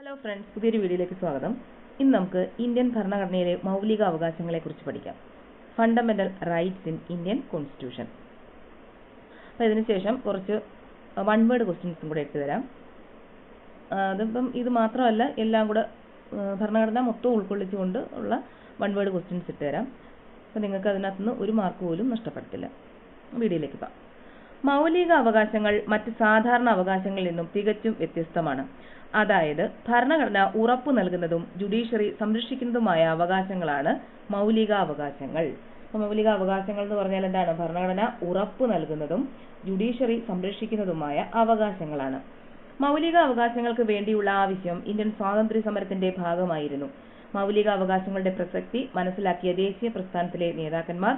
Hello friends പുതിയൊരു വീഡിയോയിലേക്ക് സ്വാഗതം. ഇന്ന് നമുക്ക് ഇന്ത്യൻ ഭരണഘടനയിലെ മൗലിക അവകാശങ്ങളെക്കുറിച്ച് പഠിക്കാം. Fundamental rights in Indian constitution അപ്പോൾ ഇതിനുശേഷം കുറച്ച് വൺ വേർഡ് ക്വസ്റ്റ്യൻസും കൂടെ ഇട്ട് തരാം അതിപ്പം ഇത് മാത്രമല്ല എല്ലാം കൂടെ ഭരണഘടന മൊത്തം ഉൾക്കൊള്ളിച്ചുകൊണ്ട് ഉള്ള വൺ വേർഡ് ക്വസ്റ്റ്യൻസ് ഇട്ട് തരാം അപ്പോൾ നിങ്ങൾക്ക് അതിനകത്തുനിന്ന് ഒരു മാർക്ക് പോലും നഷ്ടപ്പെടത്തില്ല വീഡിയോയിലേക്ക് പോകാം. മൗലിക അവകാശങ്ങൾ മറ്റ് സാധാരണ അവകാശങ്ങളിൽ നിന്നും തികച്ചും വ്യത്യസ്തമാണ്. അതായത് ഭരണഘടന ഉറപ്പു നൽകുന്നതും ജുഡീഷ്യറി സംരക്ഷിക്കുന്നതുമായ അവകാശങ്ങളാണ് മൗലിക അവകാശങ്ങൾ. മൗലിക അവകാശങ്ങൾ എന്ന് പറഞ്ഞാൽ എന്താണ്? ഭരണഘടന ഉറപ്പു നൽകുന്നതും ജുഡീഷ്യറി സംരക്ഷിക്കുന്നതുമായ അവകാശങ്ങളാണ്. മൗലിക അവകാശങ്ങൾക്ക് വേണ്ടിയുള്ള ആവശ്യം ഇന്ത്യൻ സ്വാതന്ത്ര്യ സമരത്തിന്റെ ഭാഗമായിരുന്നു. മൗലിക അവകാശങ്ങളുടെ പ്രസക്തി മനസ്സിലാക്കിയ ദേശീയ പ്രസ്ഥാനത്തിലെ നേതാക്കന്മാർ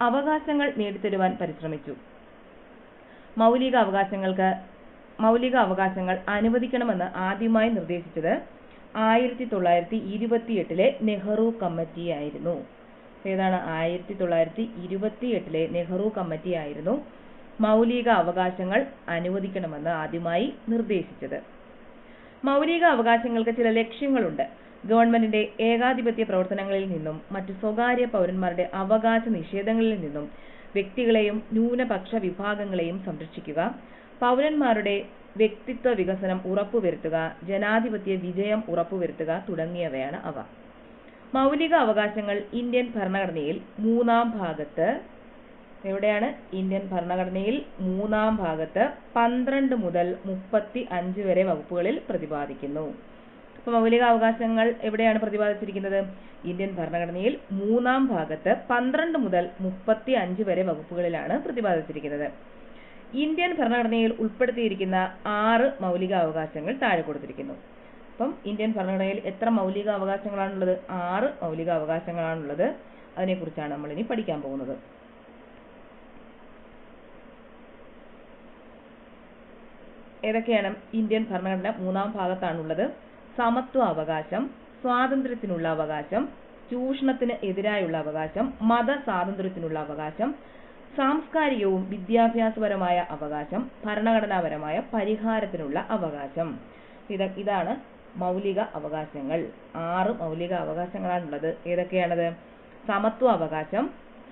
അവകാശങ്ങൾ നേടിത്തരുവാൻ പരിശ്രമിച്ചു. മൗലിക അവകാശങ്ങൾക്ക് മൗലിക അവകാശങ്ങൾ അനുവദിക്കണമെന്ന് ആദ്യമായി നിർദ്ദേശിച്ചത് ആയിരത്തി തൊള്ളായിരത്തി ഇരുപത്തിയെട്ടിലെ നെഹ്റു കമ്മിറ്റി ആയിരുന്നു. ഏതാണ്? ആയിരത്തി തൊള്ളായിരത്തി ഇരുപത്തിയെട്ടിലെ നെഹ്റു കമ്മിറ്റി ആയിരുന്നു മൗലിക അവകാശങ്ങൾ അനുവദിക്കണമെന്ന് ആദ്യമായി നിർദ്ദേശിച്ചത്. മൗലിക അവകാശങ്ങൾക്ക് ചില ലക്ഷ്യങ്ങളുണ്ട്. ഗവൺമെന്റിന്റെ ഏകാധിപത്യ പ്രവർത്തനങ്ങളിൽ നിന്നും മറ്റു സ്വകാര്യ പൗരന്മാരുടെ അവകാശ നിഷേധങ്ങളിൽ നിന്നും വ്യക്തികളെയും ന്യൂനപക്ഷ വിഭാഗങ്ങളെയും സംരക്ഷിക്കുക. പൗരന്മാരുടെ വ്യക്തിത്വ വികസനം ഉറപ്പുവരുത്തുക ജനാധിപത്യ വിജയം ഉറപ്പുവരുത്തുക തുടങ്ങിയവയാണ് അവ. മൗലിക അവകാശങ്ങൾ ഇന്ത്യൻ ഭരണഘടനയിൽ മൂന്നാം ഭാഗത്ത് എവിടെയാണ്? ഇന്ത്യൻ ഭരണഘടനയിൽ മൂന്നാം ഭാഗത്ത് പന്ത്രണ്ട് മുതൽ മുപ്പത്തി അഞ്ച് വരെ വകുപ്പുകളിൽ പ്രതിപാദിക്കുന്നു. അപ്പൊ മൗലിക അവകാശങ്ങൾ എവിടെയാണ് പ്രതിപാദിച്ചിരിക്കുന്നത്? ഇന്ത്യൻ ഭരണഘടനയിൽ മൂന്നാം ഭാഗത്ത് പന്ത്രണ്ട് മുതൽ മുപ്പത്തി അഞ്ച് വരെ വകുപ്പുകളിലാണ് പ്രതിപാദിച്ചിരിക്കുന്നത്. ഇന്ത്യൻ ഭരണഘടനയിൽ ഉൾപ്പെടുത്തിയിരിക്കുന്ന ആറ് മൗലിക അവകാശങ്ങൾ താഴെ കൊടുത്തിരിക്കുന്നു. അപ്പം ഇന്ത്യൻ ഭരണഘടനയിൽ എത്ര മൗലിക അവകാശങ്ങളാണുള്ളത് ആറ് മൗലിക അവകാശങ്ങളാണുള്ളത് അതിനെക്കുറിച്ചാണ് നമ്മൾ ഇനി പഠിക്കാൻ പോകുന്നത്. ഏതൊക്കെയാണ്? ഇന്ത്യൻ ഭരണഘടന മൂന്നാം ഭാഗത്താണുള്ളത്. സമത്വ അവകാശം സ്വാതന്ത്ര്യത്തിനുള്ള അവകാശം ചൂഷണത്തിന് എതിരായുള്ള അവകാശം മത സ്വാതന്ത്ര്യത്തിനുള്ള അവകാശം സാംസ്കാരികവും വിദ്യാഭ്യാസപരമായ അവകാശം ഭരണഘടനാപരമായ പരിഹാരത്തിനുള്ള അവകാശം. ഇത് ഇതാണ് മൗലിക അവകാശങ്ങൾ. ആറ് മൗലിക അവകാശങ്ങളാണുള്ളത്. ഏതൊക്കെയാണത്? സമത്വ അവകാശം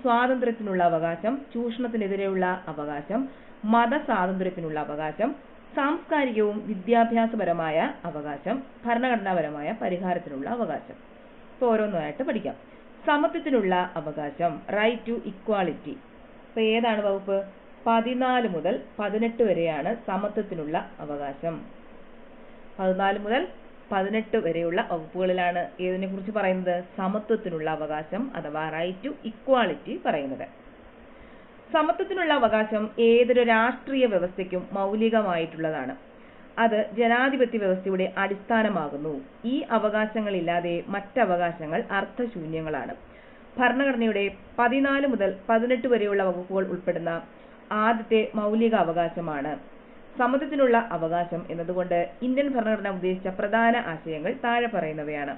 സ്വാതന്ത്ര്യത്തിനുള്ള അവകാശം ചൂഷണത്തിനെതിരെയുള്ള അവകാശം മത സ്വാതന്ത്ര്യത്തിനുള്ള അവകാശം സാംസ്കാരികവും വിദ്യാഭ്യാസപരമായ അവകാശം ഭരണഘടനാപരമായ പരിഹാരത്തിനുള്ള അവകാശം. ഇപ്പോൾ ഓരോന്നായിട്ട് പഠിക്കാം. സമത്വത്തിനുള്ള അവകാശം റൈറ്റ് ടു ഇക്വാളിറ്റി ഇപ്പൊ ഏതാണ് വകുപ്പ്? പതിനാല് മുതൽ പതിനെട്ട് വരെയാണ് സമത്വത്തിനുള്ള അവകാശം. പതിനാല് മുതൽ പതിനെട്ട് വരെയുള്ള വകുപ്പുകളിലാണ് ഏതിനെ കുറിച്ച് പറയുന്നത്? സമത്വത്തിനുള്ള അവകാശം അഥവാ റൈറ്റ് ടു ഇക്വാളിറ്റി പറയുന്നത്. സമത്വത്തിനുള്ള അവകാശം ഏതൊരു രാഷ്ട്രീയ വ്യവസ്ഥയ്ക്കും മൗലികമായിട്ടുള്ളതാണ്. അത് ജനാധിപത്യ വ്യവസ്ഥയുടെ അടിസ്ഥാനമാകുന്നു. ഈ അവകാശങ്ങളില്ലാതെ മറ്റവകാശങ്ങൾ അർത്ഥശൂന്യങ്ങളാണ്. ഭരണഘടനയുടെ പതിനാല് മുതൽ പതിനെട്ട് വരെയുള്ള വകുപ്പുകൾ ഉൾപ്പെടുന്ന ആദ്യത്തെ മൗലിക അവകാശമാണ്. സമത്വത്തിനുള്ള അവകാശം എന്നതുകൊണ്ട് ഇന്ത്യൻ ഭരണഘടന ഉദ്ദേശിച്ച പ്രധാന ആശയങ്ങൾ താഴെ പറയുന്നവയാണ്.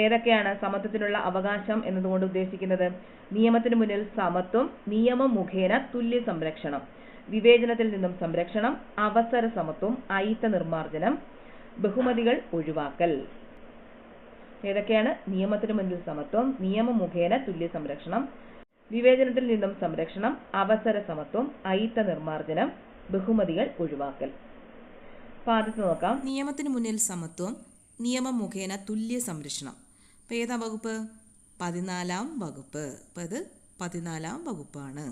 ഏതൊക്കെയാണ് സമത്വത്തിനുള്ള അവകാശം എന്നതുകൊണ്ട് ഉദ്ദേശിക്കുന്നത്. നിയമത്തിന് മുന്നിൽ സമത്വം നിയമം മുഖേന തുല്യ സംരക്ഷണം. വിവേചനത്തിൽ നിന്നും സംരക്ഷണം അവസര സമത്വം അയിത്ത നിർമാർജനം ബഹുമതികൾ ഒഴിവാക്കൽ. ഏതൊക്കെയാണ്? നിയമത്തിന് മുന്നിൽ സമത്വം നിയമം മുഖേന തുല്യ സംരക്ഷണം വിവേചനത്തിൽ നിന്നും സംരക്ഷണം അവസര സമത്വം അയിത്ത നിർമാർജനം ബഹുമതികൾ ഒഴിവാക്കൽ. നോക്കാം. നിയമത്തിന് മുന്നിൽ സമത്വം നിയമം മുഖേന തുല്യ സംരക്ഷണം. അപ്പോൾ ഏതാ വകുപ്പ്? പതിനാലാം വകുപ്പ്. അപ്പോൾ ഇത് പതിനാലാം വകുപ്പാണ്.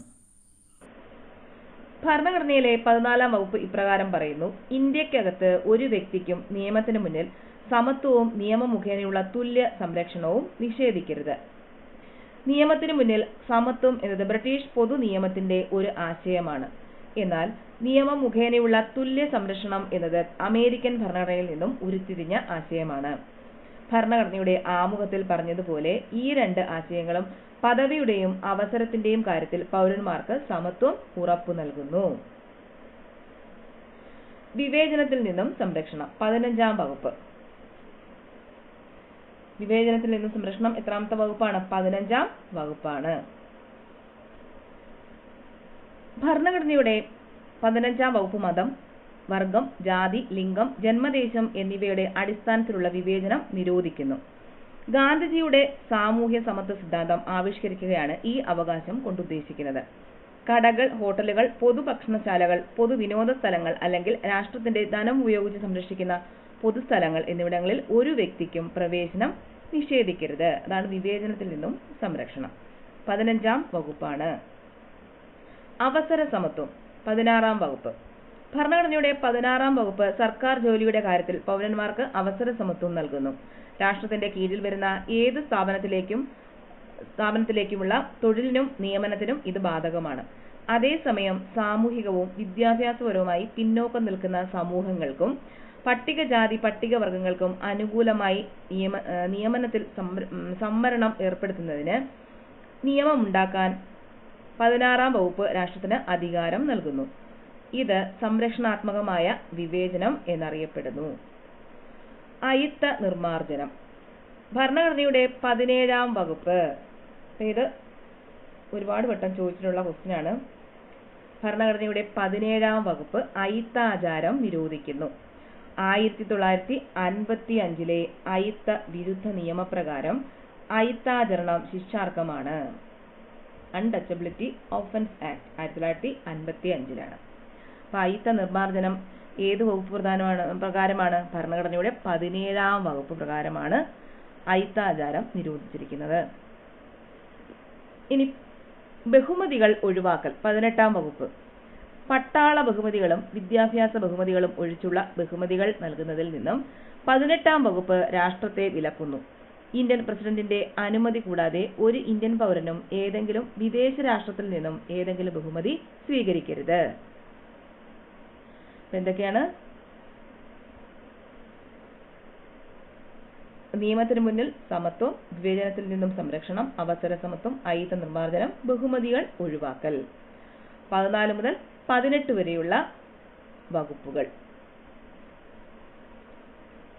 ഭരണഘടനയിലെ പതിനാലാം വകുപ്പ് ഇപ്രകാരം പറയുന്നു. ഇന്ത്യക്കകത്ത് ഒരു വ്യക്തിക്കും നിയമത്തിന് മുന്നിൽ സമത്വവും നിയമം മുഖേനയുള്ള തുല്യ സംരക്ഷണവും നിഷേധിക്കരുത്. നിയമത്തിന് മുന്നിൽ സമത്വം എന്നത് ബ്രിട്ടീഷ് പൊതു നിയമത്തിന്റെ ഒരു ആശയമാണ്. എന്നാൽ നിയമം മുഖേനയുള്ള തുല്യ സംരക്ഷണം എന്നത് അമേരിക്കൻ ഭരണഘടനയിൽ നിന്നും ഉരുത്തിരിഞ്ഞ ആശയമാണ്. ഭരണഘടനയുടെ ആമുഖത്തിൽ പറഞ്ഞതുപോലെ ഈ രണ്ട് ആശയങ്ങളും പദവിയുടെയും അവസരത്തിന്റെയും കാര്യത്തിൽ പൗരന്മാർക്ക് സമത്വം ഉറപ്പു നൽകുന്നു. വിവേചനത്തിൽ നിന്നും സംരക്ഷണം. പതിനഞ്ചാം വകുപ്പ്. വിവേചനത്തിൽ നിന്നും സംരക്ഷണം എത്രാമത്തെ വകുപ്പാണ്? പതിനഞ്ചാം വകുപ്പാണ്. ഭരണഘടനയുടെ പതിനഞ്ചാം വകുപ്പ് മതം വർഗം ജാതി ലിംഗം ജന്മദേശം എന്നിവയുടെ അടിസ്ഥാനത്തിലുള്ള വിവേചനം നിരോധിക്കുന്നു. ഗാന്ധിജിയുടെ സാമൂഹ്യ സമത്വ സിദ്ധാന്തം ആവിഷ്കരിക്കുകയാണ് ഈ അവകാശം കൊണ്ടുദ്ദേശിക്കുന്നത്. കടകൾ ഹോട്ടലുകൾ പൊതുഭക്ഷണശാലകൾ പൊതുവിനോദ സ്ഥലങ്ങൾ അല്ലെങ്കിൽ രാഷ്ട്രത്തിന്റെ ധനം ഉപയോഗിച്ച് സംരക്ഷിക്കുന്ന പൊതുസ്ഥലങ്ങൾ എന്നിവിടങ്ങളിൽ ഒരു വ്യക്തിക്കും പ്രവേശനം നിഷേധിക്കരുത്. അതാണ് വിവേചനത്തിൽ നിന്നും സംരക്ഷണം. പതിനഞ്ചാം വകുപ്പാണ്. അവസര സമത്വം. പതിനാറാം വകുപ്പ്. ഭരണഘടനയുടെ പതിനാറാം വകുപ്പ് സർക്കാർ ജോലിയുടെ കാര്യത്തിൽ പൗരന്മാർക്ക് അവസര സമത്വം നൽകുന്നു. രാഷ്ട്രത്തിന്റെ കീഴിൽ വരുന്ന ഏത് സ്ഥാപനത്തിലേക്കും സ്ഥാപനത്തിലേക്കുമുള്ള തൊഴിലിനും നിയമനത്തിനും ഇത് ബാധകമാണ്. അതേസമയം സാമൂഹികവും വിദ്യാഭ്യാസപരവുമായി പിന്നോക്കം നിൽക്കുന്ന സമൂഹങ്ങൾക്കും പട്ടികജാതി പട്ടികവർഗങ്ങൾക്കും അനുകൂലമായി നിയമ നിയമനത്തിൽ സംവരണം ഏർപ്പെടുത്തുന്നതിന് നിയമമുണ്ടാക്കാൻ പതിനാറാം വകുപ്പ് രാഷ്ട്രത്തിന് അധികാരം നൽകുന്നു. ഇത് സംരക്ഷണാത്മകമായ വിവേചനം എന്നറിയപ്പെടുന്നു. അയിത്ത നിർമാർജനം ഭരണഘടനയുടെ പതിനേഴാം വകുപ്പ്. ഇത് ഒരുപാട് വട്ടം ചോദിച്ചിട്ടുള്ള ക്വസ്റ്റ്യൻ ആണ്. ഭരണഘടനയുടെ പതിനേഴാം വകുപ്പ് അയിത്താചാരം നിരോധിക്കുന്നു. ആയിരത്തി തൊള്ളായിരത്തി അൻപത്തി അഞ്ചിലെ അയിത്ത വിരുദ്ധ നിയമപ്രകാരം അയിത്താചരണം ശിക്ഷാർഹമാണ്. അൺടച്ചബിലിറ്റി ഓഫൻസ് ആക്ട് ആയിരത്തി തൊള്ളായിരത്തി അൻപത്തി അഞ്ചിലാണ് അപ്പോൾ അയിത്ത നിർമ്മാർജനം ഏത് വകുപ്പ് പ്രധാനമാണ് പ്രകാരമാണ്? ഭരണഘടനയുടെ പതിനേഴാം വകുപ്പ് പ്രകാരമാണ് അയിത്താചാരം നിരോധിച്ചിരിക്കുന്നത്. ഇനി ബഹുമതികൾ ഒഴിവാക്കൽ പതിനെട്ടാം വകുപ്പ്. പട്ടാള ബഹുമതികളും വിദ്യാഭ്യാസ ബഹുമതികളും ഒഴിച്ചുള്ള ബഹുമതികൾ നൽകുന്നതിൽ നിന്നും പതിനെട്ടാം വകുപ്പ് രാഷ്ട്രത്തെ വിലക്കുന്നു. ഇന്ത്യൻ പ്രസിഡന്റിന്റെ അനുമതി കൂടാതെ ഒരു ഇന്ത്യൻ പൗരനും ഏതെങ്കിലും വിദേശ രാഷ്ട്രത്തിൽ നിന്നും ഏതെങ്കിലും ബഹുമതി സ്വീകരിക്കരുത്. എന്തൊക്കെയാണ്? നിയമത്തിന് മുന്നിൽ സമത്വം വിവേചനത്തിൽ നിന്നും സംരക്ഷണം അവസര സമത്വം അയിത്ത നിർമ്മാർജനം ബഹുമതികൾ ഒഴിവാക്കൽ. പതിനാല് മുതൽ പതിനെട്ട് വരെയുള്ള വകുപ്പുകൾ.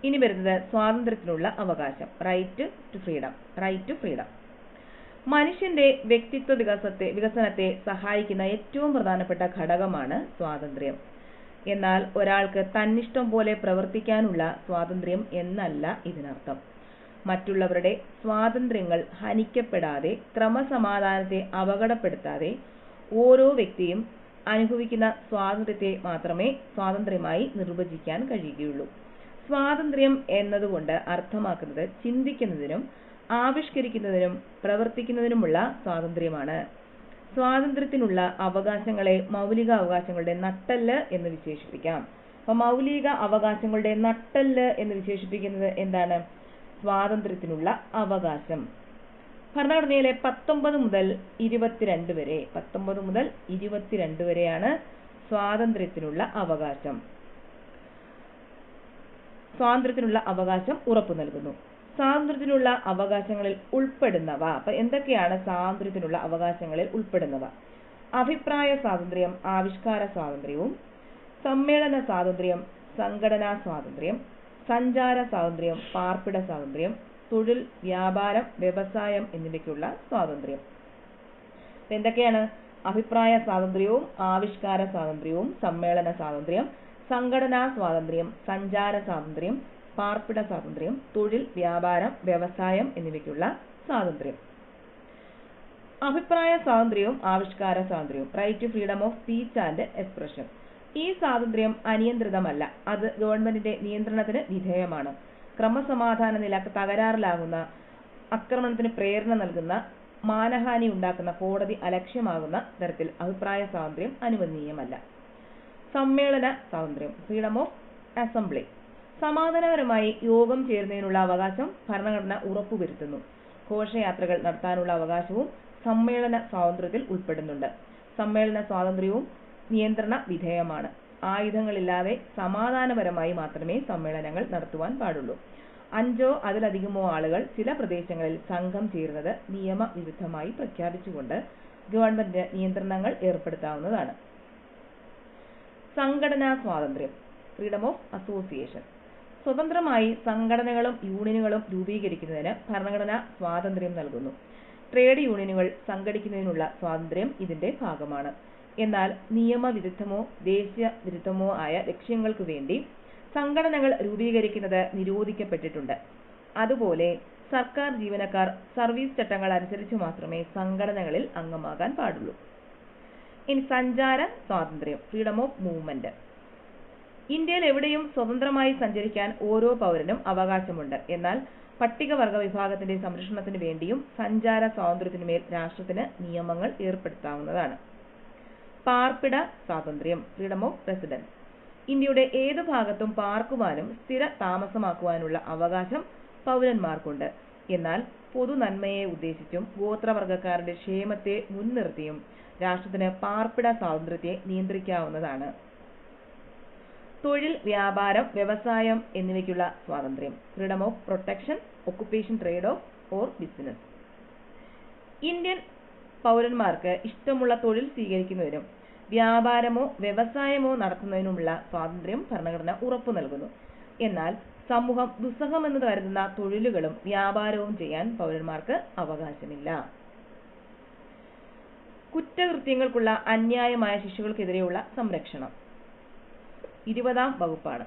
ഇനി വരുന്നത് സ്വാതന്ത്ര്യത്തിനുള്ള അവകാശം right to freedom right to freedom മനുഷ്യന്റെ വ്യക്തിത്വ വികാസത്തെ വികസനത്തെ സഹായിക്കുന്ന ഏറ്റവും പ്രധാനപ്പെട്ട ഘടകമാണ് സ്വാതന്ത്ര്യം. എന്നാൽ ഒരാൾക്ക് തന്നിഷ്ടം പോലെ പ്രവർത്തിക്കാനുള്ള സ്വാതന്ത്ര്യം എന്നല്ല ഇതിനർത്ഥം. മറ്റുള്ളവരുടെ സ്വാതന്ത്ര്യങ്ങൾ ഹനിക്കപ്പെടാതെ ക്രമസമാധാനത്തെ അപകടപ്പെടുത്താതെ ഓരോ വ്യക്തിയും അനുഭവിക്കുന്ന സ്വാതന്ത്ര്യത്തെ മാത്രമേ സ്വാതന്ത്ര്യമായി നിർവചിക്കാൻ കഴിയുകയുള്ളൂ. സ്വാതന്ത്ര്യം എന്നതുകൊണ്ട് അർത്ഥമാക്കുന്നത് ചിന്തിക്കുന്നതിനും ആവിഷ്കരിക്കുന്നതിനും പ്രവർത്തിക്കുന്നതിനുമുള്ള സ്വാതന്ത്ര്യമാണ്. സ്വാതന്ത്ര്യത്തിനുള്ള അവകാശങ്ങളെ മൗലിക അവകാശങ്ങളുടെ നട്ടൽ എന്ന് വിശേഷിപ്പിക്കാം. അപ്പൊ മൗലിക അവകാശങ്ങളുടെ നട്ടൽ എന്ന് വിശേഷിപ്പിക്കുന്നത് എന്താണ്? സ്വാതന്ത്ര്യത്തിനുള്ള അവകാശം. ഭരണഘടനയിലെ പത്തൊമ്പത് മുതൽ ഇരുപത്തിരണ്ട് വരെ പത്തൊമ്പത് മുതൽ ഇരുപത്തിരണ്ട് വരെയാണ് സ്വാതന്ത്ര്യത്തിനുള്ള അവകാശം. സ്വാതന്ത്ര്യത്തിനുള്ള അവകാശം ഉറപ്പു നൽകുന്നു. സ്വാതന്ത്ര്യത്തിനുള്ള അവകാശങ്ങളിൽ ഉൾപ്പെടുന്നവ. അപ്പൊ എന്തൊക്കെയാണ് സ്വാതന്ത്ര്യത്തിനുള്ള അവകാശങ്ങളിൽ ഉൾപ്പെടുന്നവ? അഭിപ്രായ സ്വാതന്ത്ര്യം ആവിഷ്കാര സ്വാതന്ത്ര്യവും സമ്മേളന സ്വാതന്ത്ര്യം സംഘടനാ സ്വാതന്ത്ര്യം സഞ്ചാര സ്വാതന്ത്ര്യം പാർപ്പിട സ്വാതന്ത്ര്യം തൊഴിൽ വ്യാപാരം വ്യവസായം എന്നിവയ്ക്കുള്ള സ്വാതന്ത്ര്യം. എന്തൊക്കെയാണ് അഭിപ്രായ സ്വാതന്ത്ര്യവും ആവിഷ്കാര സ്വാതന്ത്ര്യവും സമ്മേളന സ്വാതന്ത്ര്യം സംഘടനാ സ്വാതന്ത്ര്യം സഞ്ചാര സ്വാതന്ത്ര്യം പാർപ്പിട സ്വാതന്ത്ര്യം തൊഴിൽ വ്യാപാരം വ്യവസായം എന്നിവയ്ക്കുള്ള സ്വാതന്ത്ര്യം. അഭിപ്രായ സ്വാതന്ത്ര്യവും ആവിഷ്കാര സ്വാതന്ത്ര്യവും. Right to freedom of speech and expression ഈ സ്വാതന്ത്ര്യം അനിയന്ത്രിതമല്ല. അത് ഗവൺമെന്റിന്റെ നിയന്ത്രണത്തിന് വിധേയമാണ്. ക്രമസമാധാന നില തകരാറിലാകുന്ന ആക്രമണത്തിന് പ്രേരണ നൽകുന്ന മാനഹാനി ഉണ്ടാക്കുന്ന കോടതി അലക്ഷ്യമാകുന്ന തരത്തിൽ അഭിപ്രായ സ്വാതന്ത്ര്യം അനുവദനീയമല്ല. സമ്മേളന സ്വാതന്ത്ര്യം ഫ്രീഡം ഓഫ് അസംബ്ലി സമാധാനപരമായി യോഗം ചേരുന്നതിനുള്ള അവകാശം ഭരണഘടന ഉറപ്പുവരുത്തുന്നു. ഘോഷയാത്രകൾ നടത്താനുള്ള അവകാശവും സമ്മേളന സ്വാതന്ത്ര്യത്തിൽ ഉൾപ്പെടുന്നുണ്ട്. സമ്മേളന സ്വാതന്ത്ര്യവും നിയന്ത്രണ വിധേയമാണ്. ആയുധങ്ങളില്ലാതെ സമാധാനപരമായി മാത്രമേ സമ്മേളനങ്ങൾ നടത്തുവാൻ പാടുള്ളൂ. അഞ്ചോ അതിലധികമോ ആളുകൾ ചില പ്രദേശങ്ങളിൽ സംഘം ചേരുന്നത് നിയമവിരുദ്ധമായി പ്രഖ്യാപിച്ചുകൊണ്ട് ഗവൺമെന്റ് നിയന്ത്രണങ്ങൾ ഏർപ്പെടുത്താവുന്നതാണ്. സംഘടനാ സ്വാതന്ത്ര്യം ഫ്രീഡം ഓഫ് അസോസിയേഷൻ സ്വതന്ത്രമായി സംഘടനകളും യൂണിയനുകളും രൂപീകരിക്കുന്നതിന് ഭരണഘടന സ്വാതന്ത്ര്യം നൽകുന്നു. ട്രേഡ് യൂണിയനുകൾ സംഘടിക്കുന്നതിനുള്ള സ്വാതന്ത്ര്യം ഇതിന്റെ ഭാഗമാണ്. എന്നാൽ നിയമവിരുദ്ധമോ ദേശീയ വിരുദ്ധമോ ആയ ലക്ഷ്യങ്ങൾക്ക് വേണ്ടി സംഘടനകൾ രൂപീകരിക്കുന്നത് നിരോധിക്കപ്പെട്ടിട്ടുണ്ട്. അതുപോലെ സർക്കാർ ജീവനക്കാർ സർവീസ് ചട്ടങ്ങൾ അനുസരിച്ച് മാത്രമേ സംഘടനകളിൽ അംഗമാകാൻ പാടുള്ളൂ. ഇനി സഞ്ചാര സ്വാതന്ത്ര്യം ഫ്രീഡം ഓഫ് മൂവ്മെന്റ് ഇന്ത്യയിൽ എവിടെയും സ്വതന്ത്രമായി സഞ്ചരിക്കാൻ ഓരോ പൗരനും അവകാശമുണ്ട്. എന്നാൽ പട്ടികവർഗ വിഭാഗത്തിന്റെ സംരക്ഷണത്തിന് വേണ്ടിയും സഞ്ചാര സ്വാതന്ത്ര്യത്തിനുമേൽ രാഷ്ട്രത്തിന് നിയമങ്ങൾ ഏർപ്പെടുത്താവുന്നതാണ്. പാർപ്പിട സ്വാതന്ത്ര്യം ഫ്രീഡം ഓഫ് റെസിഡൻസ് ഇന്ത്യയുടെ ഏത് ഭാഗത്തും പാർക്കുവാനും സ്ഥിര താമസമാക്കുവാനുള്ള അവകാശം പൗരന്മാർക്കുണ്ട്. എന്നാൽ പൊതു നന്മയെ ഉദ്ദേശിച്ചും ഗോത്രവർഗക്കാരുടെ ക്ഷേമത്തെ മുൻനിർത്തിയും രാഷ്ട്രത്തിന് പാർപ്പിട സ്വാതന്ത്ര്യത്തെ നിയന്ത്രിക്കാവുന്നതാണ്. തൊഴിൽ വ്യാപാരം വ്യവസായം എന്നിവയ്ക്കുള്ള സ്വാതന്ത്ര്യം. Freedom of protection occupation trade of or business. Indian പൗരന്മാർക്ക് ഇഷ്ടമുള്ള തൊഴിൽ സ്വീകരിക്കുന്നതിനും വ്യാപാരമോ വ്യവസായമോ നടത്തുന്നതിനുമുള്ള സ്വാതന്ത്ര്യം ഭരണഘടന ഉറപ്പു നൽകുന്നു. എന്നാൽ സമൂഹം ദുസ്സഹമെന്ന് കരുതുന്ന തൊഴിലുകളും വ്യാപാരവും ചെയ്യാൻ പൗരന്മാർക്ക് അവകാശമില്ല. കുറ്റകൃത്യങ്ങൾക്കുള്ള അന്യായമായ ശിക്ഷകൾക്കെതിരെയുള്ള സംരക്ഷണം. ഇരുപതാം വകുപ്പാണ്.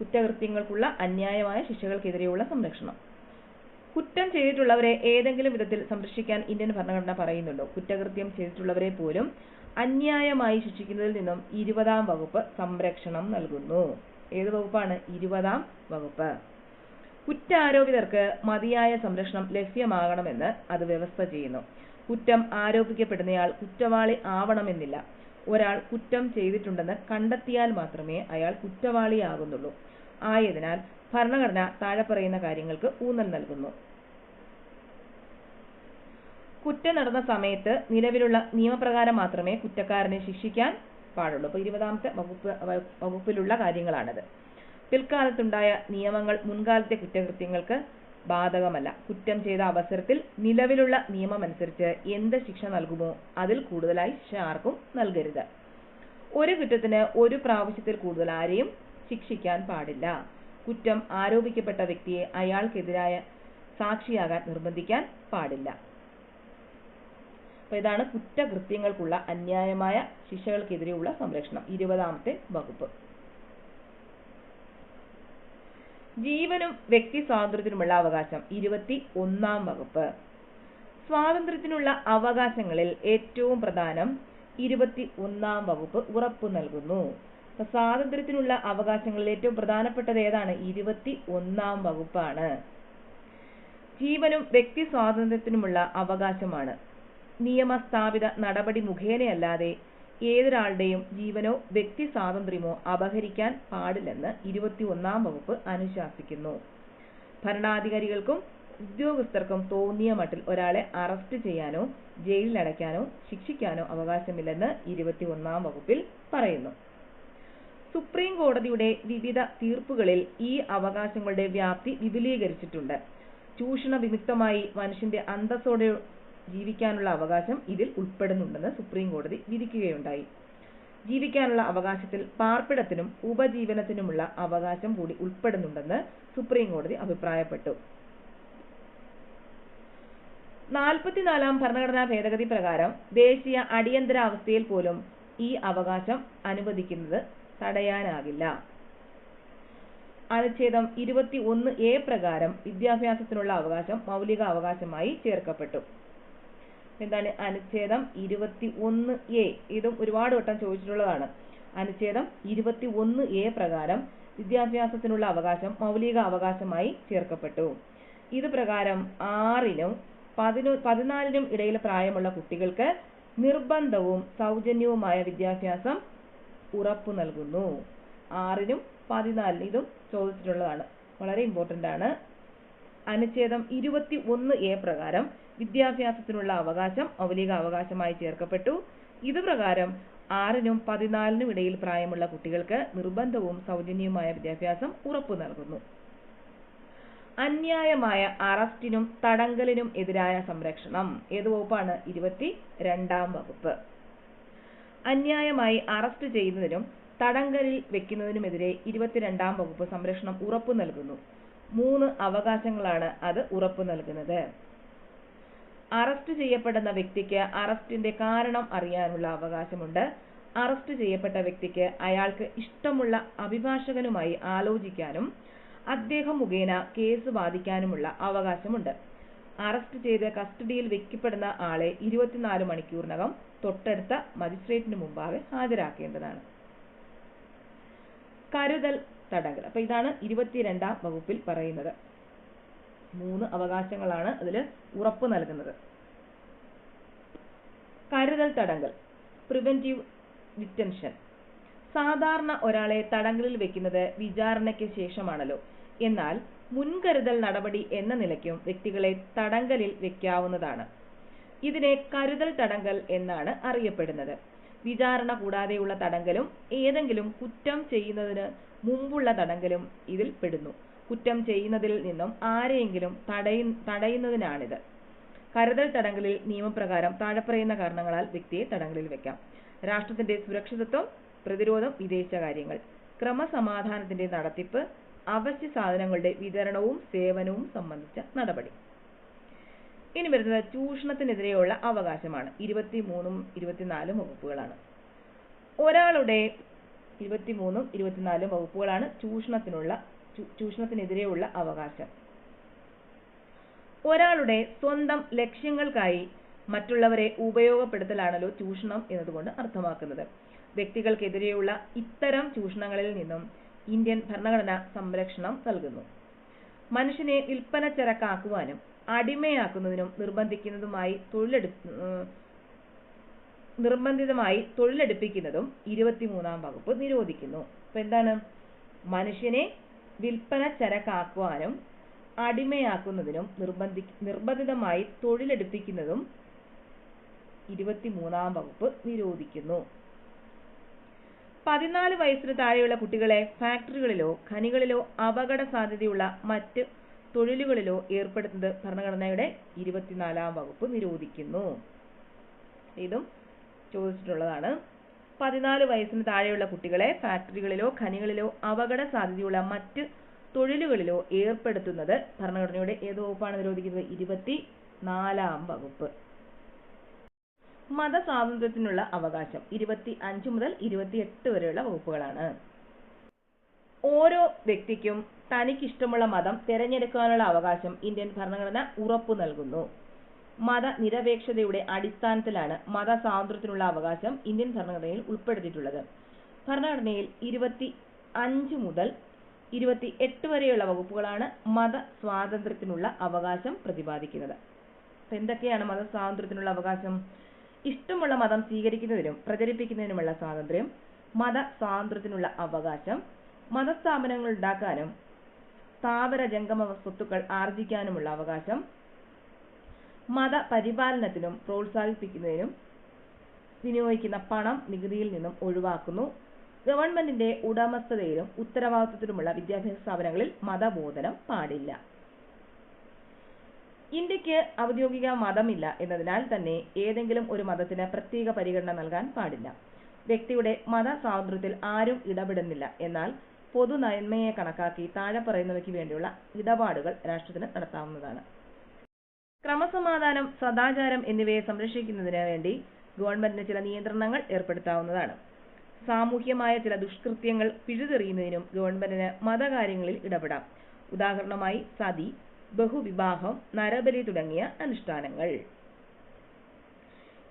കുറ്റകൃത്യങ്ങൾക്കുള്ള അന്യായമായ ശിക്ഷകൾക്കെതിരെയുള്ള സംരക്ഷണം. കുറ്റം ചെയ്തിട്ടുള്ളവരെ ഏതെങ്കിലും വിധത്തിൽ സംരക്ഷിക്കാൻ ഇന്ത്യൻ ഭരണഘടന പറയുന്നുണ്ടോ? കുറ്റകൃത്യം ചെയ്തിട്ടുള്ളവരെ പോലും അന്യായമായി ശിക്ഷിക്കുന്നതിൽ നിന്നും ഇരുപതാം വകുപ്പ് സംരക്ഷണം നൽകുന്നു. ഏത് വകുപ്പാണ്? ഇരുപതാം വകുപ്പ്. കുറ്റാരോപിതർക്ക് മതിയായ സംരക്ഷണം ലഭ്യമാകണമെന്ന് അത് വ്യവസ്ഥ ചെയ്യുന്നു. കുറ്റം ആരോപിക്കപ്പെടുന്നയാൾ കുറ്റവാളി ആവണമെന്നില്ല. ഒരാൾ കുറ്റം ചെയ്തിട്ടുണ്ടെന്ന് കണ്ടെത്തിയാൽ മാത്രമേ അയാൾ കുറ്റവാളിയാകുന്നുള്ളൂ. ആയതിനാൽ ഭരണഘടന താഴെ പറയുന്ന കാര്യങ്ങൾക്ക് ഊന്നൽ നൽകുന്നു. കുറ്റം നടന്ന സമയത്ത് നിലവിലുള്ള നിയമപ്രകാരം മാത്രമേ കുറ്റക്കാരനെ ശിക്ഷിക്കാൻ പാടുള്ളൂ. ഇപ്പൊ ഇരുപതാമത്തെ വകുപ്പ് വകുപ്പിലുള്ള കാര്യങ്ങളാണത്. പിൽക്കാലത്തുണ്ടായ നിയമങ്ങൾ മുൻകാലത്തെ കുറ്റകൃത്യങ്ങൾക്ക് ബാധകമല്ല. കുറ്റം ചെയ്ത അവസരത്തിൽ നിലവിലുള്ള നിയമമനുസരിച്ച് എന്ത് ശിക്ഷ നൽകുമോ അതിൽ കൂടുതലായി ശിക്ഷ ആർക്കും നൽകരുത്. ഒരു കുറ്റത്തിന് ഒരു പ്രാവശ്യത്തിൽ കൂടുതൽ ആരെയും ശിക്ഷിക്കാൻ പാടില്ല. കുറ്റം ആരോപിക്കപ്പെട്ട വ്യക്തിയെ അയാൾക്കെതിരായ സാക്ഷിയാകാൻ നിർബന്ധിക്കാൻ പാടില്ല. അപ്പൊ ഇതാണ് കുറ്റകൃത്യങ്ങൾക്കുള്ള അന്യായമായ ശിക്ഷകൾക്കെതിരെയുള്ള സംരക്ഷണം. ഇരുപതാമത്തെ വകുപ്പ്. ജീവനും വ്യക്തി സ്വാതന്ത്ര്യത്തിനുമുള്ള അവകാശം. ഇരുപത്തി ഒന്നാം വകുപ്പ്. സ്വാതന്ത്ര്യത്തിനുള്ള അവകാശങ്ങളിൽ ഏറ്റവും പ്രധാനം ഇരുപത്തി ഒന്നാം വകുപ്പ് ഉറപ്പു നൽകുന്നു. സ്വാതന്ത്ര്യത്തിനുള്ള അവകാശങ്ങളിൽ ഏറ്റവും പ്രധാനപ്പെട്ടത് ഏതാണ്? ഇരുപത്തി ഒന്നാം വകുപ്പാണ്. ജീവനും വ്യക്തി സ്വാതന്ത്ര്യത്തിനുമുള്ള അവകാശമാണ്. നിയമസ്ഥാപിത നടപടി മുഖേനയല്ലാതെ ഏതൊരാളുടെയും ജീവനോ വ്യക്തി സ്വാതന്ത്ര്യമോ അപഹരിക്കാൻ പാടില്ലെന്ന് ഇരുപത്തി ഒന്നാം വകുപ്പ് അനുശാസിക്കുന്നു. ഭരണാധികാരികൾക്കും ഉദ്യോഗസ്ഥർക്കും തോന്നിയ മട്ടിൽ ഒരാളെ അറസ്റ്റ് ചെയ്യാനോ ജയിലിലടയ്ക്കാനോ ശിക്ഷിക്കാനോ അവകാശമില്ലെന്ന് ഇരുപത്തി ഒന്നാം വകുപ്പിൽ പറയുന്നു. സുപ്രീം കോടതിയുടെ വിവിധ തീർപ്പുകളിൽ ഈ അവകാശങ്ങളുടെ വ്യാപ്തി വിപുലീകരിച്ചിട്ടുണ്ട്. ചൂഷണ വിമുക്തമായി മനുഷ്യന്റെ അന്തസ്സോടെ ജീവിക്കാനുള്ള അവകാശം ഇതിൽ ഉൾപ്പെടുന്നുണ്ടെന്ന് സുപ്രീം കോടതി വിധിക്കുകയുണ്ടായി. ജീവിക്കാനുള്ള അവകാശത്തിൽ പാർപ്പിടത്തിനും ഉപജീവനത്തിനുമുള്ള അവകാശം കൂടി ഉൾപ്പെടുന്നുണ്ടെന്ന് സുപ്രീം കോടതി അഭിപ്രായപ്പെട്ടു. നാൽപ്പത്തിനാലാം ഭരണഘടനാ ഭേദഗതി പ്രകാരം ദേശീയ അടിയന്തരാവസ്ഥയിൽ പോലും ഈ അവകാശം അനുവദിക്കുന്നത് തടയാനാകില്ല. അനുച്ഛേദം ഇരുപത്തി ഒന്ന് എ പ്രകാരം വിദ്യാഭ്യാസത്തിനുള്ള അവകാശം മൗലിക അവകാശമായി ചേർക്കപ്പെട്ടു. എന്താണ്? അനുച്ഛേദം ഇരുപത്തി ഒന്ന് എ. ഇതും ഒരുപാട് വട്ടം ചോദിച്ചിട്ടുള്ളതാണ്. അനുച്ഛേദം ഇരുപത്തി ഒന്ന് എ പ്രകാരം വിദ്യാഭ്യാസത്തിനുള്ള അവകാശം മൗലിക അവകാശമായി ചേർക്കപ്പെട്ടു. ഇത് പ്രകാരം ആറിനും പതിനൊ പതിനാലിനും ഇടയിൽ പ്രായമുള്ള കുട്ടികൾക്ക് നിർബന്ധവും സൗജന്യവുമായ വിദ്യാഭ്യാസം ഉറപ്പു നൽകുന്നു. ആറിനും പതിനാലിനും ഇതും ചോദിച്ചിട്ടുള്ളതാണ്. വളരെ ഇമ്പോർട്ടന്റ് ആണ്. അനുച്ഛേദം ഇരുപത്തി ഒന്ന് എ പ്രകാരം വിദ്യാഭ്യാസത്തിനുള്ള അവകാശം മൗലിക അവകാശമായി ചേർക്കപ്പെട്ടു. ഇത് പ്രകാരം ആറിനും പതിനാലിനും ഇടയിൽ പ്രായമുള്ള കുട്ടികൾക്ക് നിർബന്ധവും സൗജന്യവുമായ വിദ്യാഭ്യാസം ഉറപ്പു നൽകുന്നു. അന്യായമായ അറസ്റ്റിനും തടങ്കലിനും എതിരായ സംരക്ഷണം. ഏത് വകുപ്പാണ്? ഇരുപത്തി രണ്ടാം വകുപ്പ്. അന്യായമായി അറസ്റ്റ് ചെയ്യുന്നതിനും തടങ്കലിൽ വെക്കുന്നതിനുമെതിരെ ഇരുപത്തിരണ്ടാം വകുപ്പ് സംരക്ഷണം ഉറപ്പു നൽകുന്നു. മൂന്ന് അവകാശങ്ങളാണ് അത് ഉറപ്പു നൽകുന്നത്. അറസ്റ്റ് ചെയ്യപ്പെടുന്ന വ്യക്തിക്ക് അറസ്റ്റിന്റെ കാരണം അറിയാനുള്ള അവകാശമുണ്ട്. അറസ്റ്റ് ചെയ്യപ്പെട്ട വ്യക്തിക്ക് അയാൾക്ക് ഇഷ്ടമുള്ള അഭിഭാഷകനുമായി ആലോചിക്കാനും അദ്ദേഹം മുഖേന കേസ് വാദിക്കാനുമുള്ള അവകാശമുണ്ട്. അറസ്റ്റ് ചെയ്ത് കസ്റ്റഡിയിൽ വെക്കപ്പെടുന്ന ആളെ ഇരുപത്തിനാല് മണിക്കൂറിനകം തൊട്ടടുത്ത മജിസ്ട്രേറ്റിന് മുമ്പാകെ ഹാജരാക്കേണ്ടതാണ്. കരുതൽ തടങ്കൽ അപ്പൊ ഇതാണ് ഇരുപത്തിരണ്ടാം വകുപ്പിൽ പറയുന്നത്. മൂന്ന് അവകാശങ്ങളാണ് അതിൽ ഉറപ്പ് നൽകുന്നത്. കരുതൽ തടങ്കൽ പ്രിവെന്റീവ് ഡിറ്റൻഷൻ സാധാരണ ഒരാളെ തടങ്കലിൽ വെക്കുന്നത് വിചാരണയ്ക്ക് ശേഷമാണല്ലോ. എന്നാൽ മുൻകരുതൽ നടപടി എന്ന നിലയ്ക്കും വ്യക്തികളെ തടങ്കലിൽ വെക്കാവുന്നതാണ്. ഇതിനെ കരുതൽ തടങ്കൽ എന്നാണ് അറിയപ്പെടുന്നത്. വിചാരണ കൂടാതെയുള്ള തടങ്കലും ഏതെങ്കിലും കുറ്റം ചെയ്യുന്നതിന് മുമ്പുള്ള തടങ്കലും ഇതിൽ പെടുന്നു. കുറ്റം ചെയ്യുന്നതിൽ നിന്നും ആരെയെങ്കിലും തടയു തടയുന്നതിനാണിത്. കരുതൽ തടങ്കലിൽ നിയമപ്രകാരം താഴെപ്പറയുന്ന കാരണങ്ങളാൽ വ്യക്തിയെ തടങ്കലിൽ വെക്കാം. രാഷ്ട്രത്തിന്റെ സുരക്ഷിതത്വം പ്രതിരോധം വിദേശകാര്യങ്ങൾ ക്രമസമാധാനത്തിന്റെ നടത്തിപ്പ് അവശ്യ സാധനങ്ങളുടെ വിതരണവും സേവനവും സംബന്ധിച്ച നടപടി. ഇനി വരുന്നത് ചൂഷണത്തിനെതിരെയുള്ള അവകാശമാണ്. ഇരുപത്തിമൂന്നും ഇരുപത്തിനാലും വകുപ്പുകളാണ്. ഒരാളുടെ ഇരുപത്തിമൂന്നും ഇരുപത്തിനാലും വകുപ്പുകളാണ് ചൂഷണത്തിനുള്ള ചൂഷണത്തിനെതിരെയുള്ള അവകാശം. ഒരാളുടെ സ്വന്തം ലക്ഷ്യങ്ങൾക്കായി മറ്റുള്ളവരെ ഉപയോഗപ്പെടുത്തലാണല്ലോ ചൂഷണം എന്നതുകൊണ്ട് അർത്ഥമാക്കുന്നത്. വ്യക്തികൾക്കെതിരെയുള്ള ഇത്തരം ചൂഷണങ്ങളിൽ നിന്നും ഇന്ത്യൻ ഭരണഘടന സംരക്ഷണം നൽകുന്നു. മനുഷ്യനെ വിൽപ്പന ചരക്കാക്കുവാനും അടിമയാക്കുന്നതിനും നിർബന്ധിക്കുന്നതുമായി തൊഴിലെടു നിർബന്ധിതമായി തൊഴിലെടുപ്പിക്കുന്നതും ഇരുപത്തിമൂന്നാം വകുപ്പ് നിരോധിക്കുന്നു. അപ്പൊ എന്താണ്? മനുഷ്യനെ വിൽപ്പന ചരക്കാക്കുവാനും അടിമയാക്കുന്നതിനും നിർബന്ധി നിർബന്ധിതമായി തൊഴിലെടുപ്പിക്കുന്നതും ഇരുപത്തിമൂന്നാം വകുപ്പ് നിരോധിക്കുന്നു. പതിനാല് വയസ്സിന് താഴെയുള്ള കുട്ടികളെ ഫാക്ടറികളിലോ ഖനികളിലോ അപകട സാധ്യതയുള്ള മറ്റ് തൊഴിലുകളിലോ ഏർപ്പെടുത്തുന്നത് ഭരണഘടനയുടെ ഇരുപത്തിനാലാം വകുപ്പ് നിരോധിക്കുന്നു. ഇതും ചോദിച്ചിട്ടുള്ളതാണ്. പതിനാല് വയസ്സിന് താഴെയുള്ള കുട്ടികളെ ഫാക്ടറികളിലോ ഖനികളിലോ അപകട സാധ്യതയുള്ള മറ്റ് തൊഴിലുകളിലോ ഏർപ്പെടുത്തുന്നത് ഭരണഘടനയുടെ ഏത് വകുപ്പാണ് നിരോധിക്കുന്നത്. ഇരുപത്തി നാലാം വകുപ്പ്. മതസ്വാതന്ത്ര്യത്തിനുള്ള അവകാശം. ഇരുപത്തി അഞ്ച് മുതൽ ഇരുപത്തിയെട്ട് വരെയുള്ള വകുപ്പുകളാണ്. ഓരോ വ്യക്തിക്കും തനിക്കിഷ്ടമുള്ള മതം തിരഞ്ഞെടുക്കാനുള്ള അവകാശം ഇന്ത്യൻ ഭരണഘടന ഉറപ്പു നൽകുന്നു. മതനിരപേക്ഷതയുടെ അടിസ്ഥാനത്തിലാണ് മതസ്വാതന്ത്ര്യത്തിനുള്ള അവകാശം ഇന്ത്യൻ ഭരണഘടനയിൽ ഉൾപ്പെടുത്തിയിട്ടുള്ളത്. ഭരണഘടനയിൽ ഇരുപത്തി അഞ്ച് മുതൽ ഇരുപത്തി എട്ട് വരെയുള്ള വകുപ്പുകളാണ് മത സ്വാതന്ത്ര്യത്തിനുള്ള അവകാശം പ്രതിപാദിക്കുന്നത്. എന്തൊക്കെയാണ് മത സ്വാതന്ത്ര്യത്തിനുള്ള അവകാശം? ഇഷ്ടമുള്ള മതം സ്വീകരിക്കുന്നതിനും പ്രചരിപ്പിക്കുന്നതിനുമുള്ള സ്വാതന്ത്ര്യം മത സ്വാതന്ത്ര്യത്തിനുള്ള അവകാശം മതസ്ഥാപനങ്ങൾ ഉണ്ടാക്കാനും സ്ഥാപന ജംഗമ സ്വത്തുക്കൾ ആർജിക്കാനുമുള്ള അവകാശം മത പരിപാലനത്തിനും പ്രോത്സാഹിപ്പിക്കുന്നതിനും വിനിയോഗിക്കുന്ന പണം നികുതിയിൽ നിന്നും ഒഴിവാക്കുന്നു. ഗവൺമെന്റിന്റെ ഉടമസ്ഥതയിലും ഉത്തരവാദിത്വത്തിലുമുള്ള വിദ്യാഭ്യാസ സ്ഥാപനങ്ങളിൽ മതബോധനം പാടില്ല. ഇന്ത്യയ്ക്ക് ഔദ്യോഗിക മതമില്ല എന്നതിനാൽ തന്നെ ഏതെങ്കിലും ഒരു മതത്തിന് പ്രത്യേക പരിഗണന നൽകാൻ പാടില്ല. വ്യക്തിയുടെ മത സ്വാതന്ത്ര്യത്തിൽ ആരും ഇടപെടുന്നില്ല എന്നാൽ പൊതു നന്മയെ കണക്കാക്കി താഴെ പറയുന്നവയ്ക്ക് വേണ്ടിയുള്ള ഇടപാടുകൾ രാഷ്ട്രത്തിന് നടത്താവുന്നതാണ്. ക്രമസമാധാനം സദാചാരം എന്നിവയെ സംരക്ഷിക്കുന്നതിന് വേണ്ടി ഗവൺമെന്റിന് ചില നിയന്ത്രണങ്ങൾ ഏർപ്പെടുത്താവുന്നതാണ്. സാമൂഹ്യമായ ചില ദുഷ്കൃത്യങ്ങൾ പിഴുതെറിയുന്നതിനും ഗവൺമെന്റിന് മതകാര്യങ്ങളിൽ ഇടപെടാം. ഉദാഹരണമായി സതി ബഹുവിവാഹം നരബലി തുടങ്ങിയ അനുഷ്ഠാനങ്ങൾ.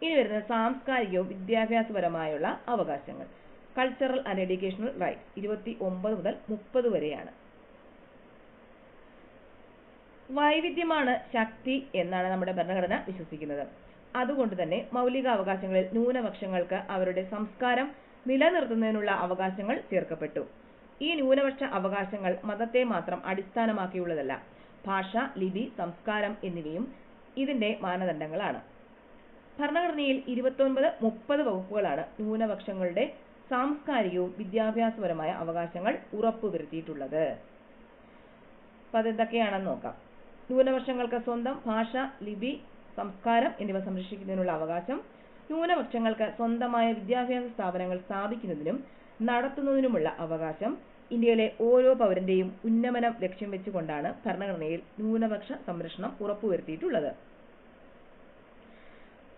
ഇനി വരുന്ന സാംസ്കാരികവും വിദ്യാഭ്യാസപരമായുള്ള അവകാശങ്ങൾ. കൾച്ചറൽ ആൻഡ് എഡ്യൂക്കേഷണൽ റൈറ്റ് ഇരുപത്തി ഒമ്പത് മുതൽ മുപ്പത് വരെയാണ്. വൈവിധ്യമാണ് ശക്തി എന്നാണ് നമ്മുടെ ഭരണഘടന വിശ്വസിക്കുന്നത്. അതുകൊണ്ട് തന്നെ മൗലിക അവകാശങ്ങളിൽ ന്യൂനപക്ഷങ്ങൾക്ക് അവരുടെ സംസ്കാരം നിലനിർത്തുന്നതിനുള്ള അവകാശങ്ങൾ ചേർക്കപ്പെട്ടു ഈ ന്യൂനപക്ഷ അവകാശങ്ങൾ മതത്തെ മാത്രം അടിസ്ഥാനമാക്കിയുള്ളതല്ല ഭാഷ ലിപി സംസ്കാരം എന്നിവയും ഇതിന്റെ മാനദണ്ഡങ്ങളാണ്. ഭരണഘടനയിൽ ഇരുപത്തൊൻപത് മുപ്പത് വകുപ്പുകളാണ് ന്യൂനപക്ഷങ്ങളുടെ സാംസ്കാരികവും വിദ്യാഭ്യാസപരമായ അവകാശങ്ങൾ ഉറപ്പുവരുത്തിയിട്ടുള്ളത്. അപ്പൊ അതെന്തൊക്കെയാണെന്ന് നോക്കാം. ന്യൂനപക്ഷങ്ങൾക്ക് സ്വന്തം ഭാഷ ലിപി സംസ്കാരം എന്നിവ സംരക്ഷിക്കുന്നതിനുള്ള അവകാശം ന്യൂനപക്ഷങ്ങൾക്ക് സ്വന്തമായ വിദ്യാഭ്യാസ സ്ഥാപനങ്ങൾ സ്ഥാപിക്കുന്നതിനും നടത്തുന്നതിനുമുള്ള അവകാശം ഇന്ത്യയിലെ ഓരോ പൗരന്റെയും ഉന്നമനം ലക്ഷ്യം വെച്ചുകൊണ്ടാണ് ഭരണഘടനയിൽ ന്യൂനപക്ഷ സംരക്ഷണം ഉറപ്പുവരുത്തിയിട്ടുള്ളത്.